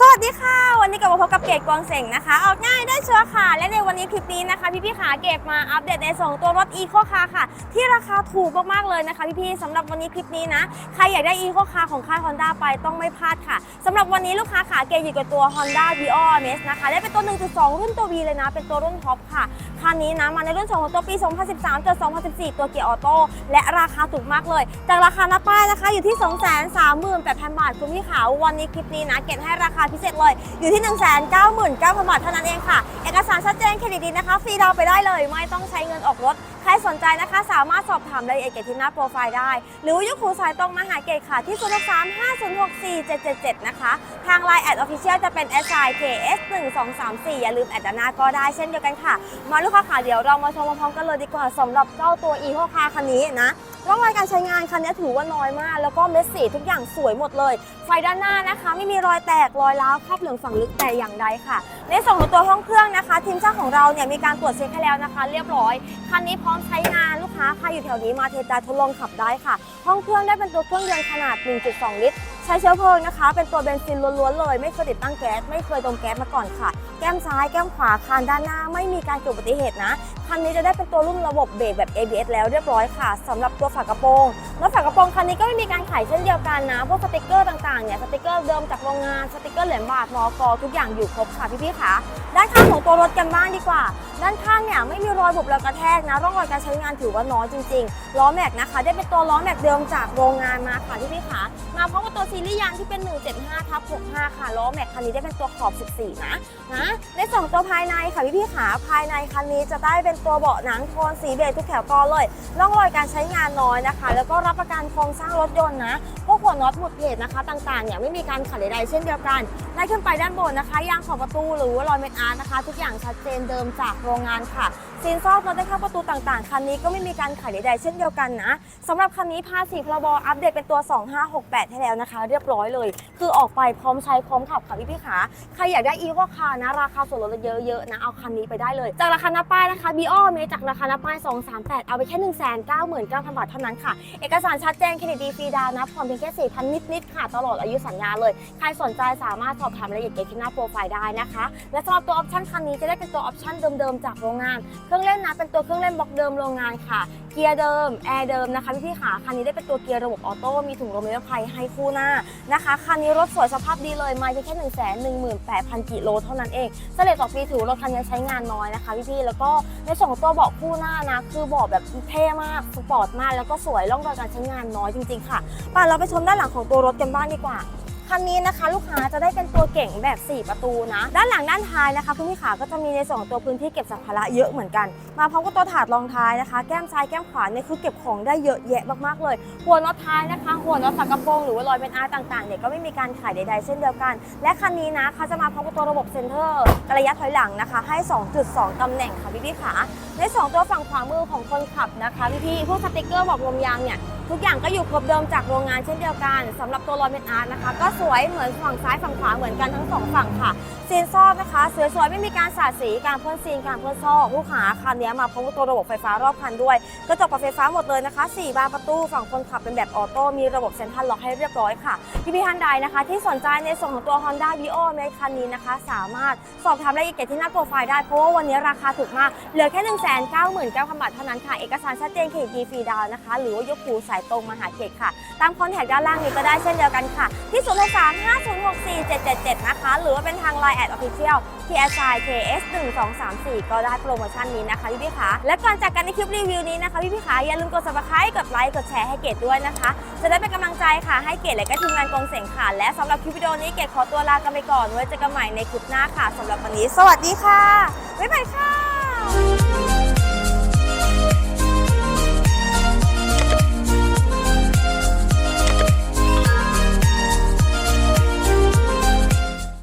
สวัสดีค่ะ วันนี้กลับมาพบกับเกดกวางเสงนะคะ ออกง่ายได้ชัวร์ค่ะ และในวันนี้คลิปนี้นะคะ พี่พี่ๆขาเกดมาอัปเดตในส่งตัวรถ e c o Car ค่ะ ที่ราคาถูกมากๆเลยนะคะพี่พี่ๆสำหรับวันนี้คลิปนี้นะ ใครอยากได้ e c o Car ของค่าย Honda ไปต้องไม่พลาดค่ะสำหรับวันนี้ลูกค้าขาเกดอยู่กับตัว Honda Vios MS นะคะ ได้เป็นตัว 1.2 รุ่นตัว V เลยนะ เป็นตัวรุ่นท็อปค่ะคันนี้นะมาในรุ่น2ของตัวปี 2013เจอ2014 ตัวเกียร์ออโต้และราคาถูกมากเลย จากราคาหน้าป้ายนะคะอยู่ที่ 238,000 บาทคุณพี่ขาวันนี้คลิปนี้นะเกดให้ราคาพิเศษเลย อยู่ที่ 199,000บาทเท่านั้นเองค่ะ เอกสารชัดเจนเครดิตดีนะคะ ฟรีดาวไปได้เลย ไม่ต้องใช้เงินออกรถ ใครสนใจนะคะ สามารถสอบถามรายละเอียดเกตที่หน้าโปรไฟล์ได้ หรือยกหูสายตรงมาหาเกตค่ะ ที่0 3 5 0 6 4 7 7 7 นะคะ ทาง Line แอดออฟฟิเชียลจะเป็น s i k s 1 2 3 4อย่าลืมแอดดานหน้าก็ได้เช่นเดียวกันค่ะ มาลูกค้าค่ะเดี๋ยวเรามาชมพร้อมๆกันเลยดีกว่าสำหรับเจ้าตัว e โ c คาคันนี้นะ ร่องรอยการใช้งานคันนี้ถือว่าน้อยมาก แล้วก็เม็ดสีทุกอย่างสวยหมดเลย ไฟด้านหน้านะคะ ไม่มีรอยแตกรอยร้าวครอบเหลืองฝั่งลึกแต่อย่างใดค่ะ ในส่วนของตัวห้องเครื่องนะคะ ทีมช่างของเราเนี่ยมีการตรวจเช็คให้แล้วนะคะ เรียบร้อย คันนี้พร้อมใช้งานลูกค้าใครอยู่แถวนี้มาเทสต์ทดลองขับได้ค่ะ ห้องเครื่องได้เป็นตัวเครื่องยนต์ขนาด 1.2 ลิตร ใช้เชื้อเพลิงนะคะ เป็นตัวเบนซินล้วนๆเลย ไม่เคยติดตั้งแก๊ส ไม่เคยดมแก๊สมาก่อนค่ะ แก้มซ้ายแก้มขวาคานด้านหน้าไม่มีการเกิดอุบัติเหตุนะคันนี้จะได้เป็นตัวรุ่นระบบเบรกแบบ ABS แล้วเรียบร้อยค่ะสำหรับตัวฝากระโปรงแล้วฝากระโปรงคันนี้ก็ไม่มีการไขเช่นเดียวกันนะ พวกสติกเกอร์ต่างๆเนี่ยสติกเกอร์เดิมจากโรงงานสติกเกอร์เหรียญบาทมอกทุกอย่างอยู่ครบค่ะพี่ๆค่ะด้านข้างของตัวรถกันบ้างดีกว่า ด้านข้างเนี่ยไม่มีรอยบุบแล้วกระแทกนะร่องรอยการใช้งานถือว่าน้อยจริงๆล้อแม็กนะคะ ได้เป็นตัวล้อแม็กเดิมจากโรงงานมาค่ะพี่ๆค่ะมาพร้อมกับตัวซีรีส์ยางที่เป็น 175ทับ65ค่ะล้อแม็กคันนี้ได้เป็นตัวขอบ 14 นะนะในส่วนของตัวภายในค่ะพี่ๆค่ะภายในคันนี้จะได้เป็นตัวเบาะหนังโทนสีเบจทุกแถวกอเลยร่องรอยการใช้งานน้อยนะคะ แล้วก็รับประกันโครงสร้างรถยนต์นะพวกหัวน็อตหมุดเพจนะคะ ต่างๆเนี่ยไม่มีการขัดใดๆเช่นเดียวกันไล่ขึ้นไปด้านบนนะคะยางขอบประตูหรือว่ารอยเม็ดอาร์นะคะ ทุกอย่างชัดเจนเดิมจากโรงงานค่ะซีนซอกน็อตได้เข้าประตูต่างๆ คันนี้ก็ไม่มีการขัดใดๆเช่นเดียวกันนะสำหรับคันนี้ภาษีพรบอัปเดตเป็นตัว 2568 ให้แล้วนะคะ เรียบร้อยเลย คือออกไปพร้อมใช้พร้อมขับค่ะพี่พี่ๆขาใครอยากได้อีโวคานะ ราคาส่วนลดเยอะๆนะเอาคันนี้ไปได้เลย จากราคาหน้าป้ายนะคะบีออเมจากราคาหน้าป้าย 238 เอาไปแค่ 199,000 บาทเท่านั้นค่ะ เอกสารชัดแจ้งเครดิตดีฟรีดาวน์นะผ่อนเพียงแค่ 4,000 นิดๆค่ะ ตลอดอายุสัญญาเลย ใครสนใจสามารถสอบถามรายละเอียดเกี่ยวกับหน้าโปรไฟล์ได้นะคะและสำหรับตัวออปชั่นคันนี้จะได้เป็นตัวออปชั่นเดิมๆจากโรงงาน เครื่องเล่นนะเป็นตัวเครื่องเล่นบล็อกเดิมโรงงานค่ะ เกียร์เดิม แอร์เดิมนะคะพี่ๆขาคันนี้ได้เป็นตัวเกียร์ระบบออโต้ มีถุงลมนิรภัยให้คู่หน้านะคะ คันนี้รถสวยสภาพดีเลย มาเพียงแค่1 1 8 0 0 0กิโลเท่านั้นเองเสลดต่อปีถือรถคันนี้ใช้งานน้อยนะคะพี่ๆ แล้วก็ในส่วนของตัวเบาะคู่หน้านะ คือเบาะแบบเท่มาก สปอร์ตมาก แล้วก็สวยร่องรอยการใช้งานน้อยจริงๆ ค่ะป่ะเราไปชมด้านหลังของตัวรถกันบ้างดีกว่า คันนี้นะคะลูกค้าจะได้เป็นตัวเก่งแบบ 4 ประตูนะ ด้านหลังด้านท้ายนะคะคุณพี่ขาก็จะมีในส่วนของตัวพื้นที่เก็บสัมภาระเยอะเหมือนกัน มาพร้อมกับตัวถาดรองท้ายนะคะ แก้มซ้ายแก้มขวาเนี่ยคือเก็บของได้เยอะแยะมากๆเลย หัวน็อตท้ายนะคะ หัวน็อตฝากระโปรงหรือว่ารอยเป็นอาร์ต่างๆเนี่ยก็ไม่มีการขายใดๆเช่นเดียวกัน และคันนี้นะเขาจะมาพร้อมกับตัวระบบเซ็นเตอร์ระยะถอยหลังนะคะ ให้ 2.2 ตำแหน่งค่ะพี่พี่ขาในสองตัวฝั่งขวามือของคนขับนะคะพี่พี่ๆพวกสติกเกอร์บอกลมยางเนี่ยทุกอย่างก็อยู่ครบเดิมจากโรงงานเช่นเดียวกันสำหรับตัวรอยเม็ดอาร์ตนะคะ ก็สวยเหมือนฝั่งซ้ายฝั่งขวาเหมือนกันทั้งสองฝั่งค่ะซีนซอกนะคะสวยๆไม่มีการสาดสีการพ่นซีนการพ่นซอกลูกค้าคันนี้มาพร้อมกับตัวระบบไฟฟ้ารอบคันด้วยกระจกปรับไฟฟ้าหมดเลยนะคะ 4 บานประตูฝั่งคนขับเป็นแบบออโต้มีระบบเซ็นทรัลล็อกให้เรียบร้อยค่ะพี่พี่ท่านใดนะคะ ที่สนใจในส่วนของตัว Honda v i o ในคันนี้นะคะ สามารถสอบถามรายละเอียดที่หน้าโปรไฟล์ได้เพราะว่าวันนี้ราคาถูกมากเหลือแค่ 1 9 9 0 0 0บาทเท่านั้นค่ะเอกสารชัดเจนเคดีฟรีดาวนะคะ หรือว่ายกหูสายตรงมหาเกตค่ะ ตามคอนแทคด้านล่างนี้ก็ได้เช่นเดียวกันค่ะ ที่0 3 5 0 6 4 7 7 7 นะคะ หรือว่าเป็นทาง Line แอดออฟฟิเชียล TSI KS 1 2 3 4 ก็ได้โปรโมชั่นนี้นะคะพี่พี่คะและก่อนจากกันในคลิปรีวิวนี้นะคะพี่พี่คะอย่าลืมกด subscribe กดไลค์กดแชร์ให้เกดด้วยนะคะ จะได้เป็นกำลังใจค่ะให้เกดและก็ทีมงานกองเสียงค่ะ และสำหรับคลิปวิดีโอนี้เกดขอตัวลากันไปก่อนไว้เจอกันใหม่ในคลิปหน้าค่ะสำหรับวันนี้ สวัสดีค่ะบ๊ายบายค่ะ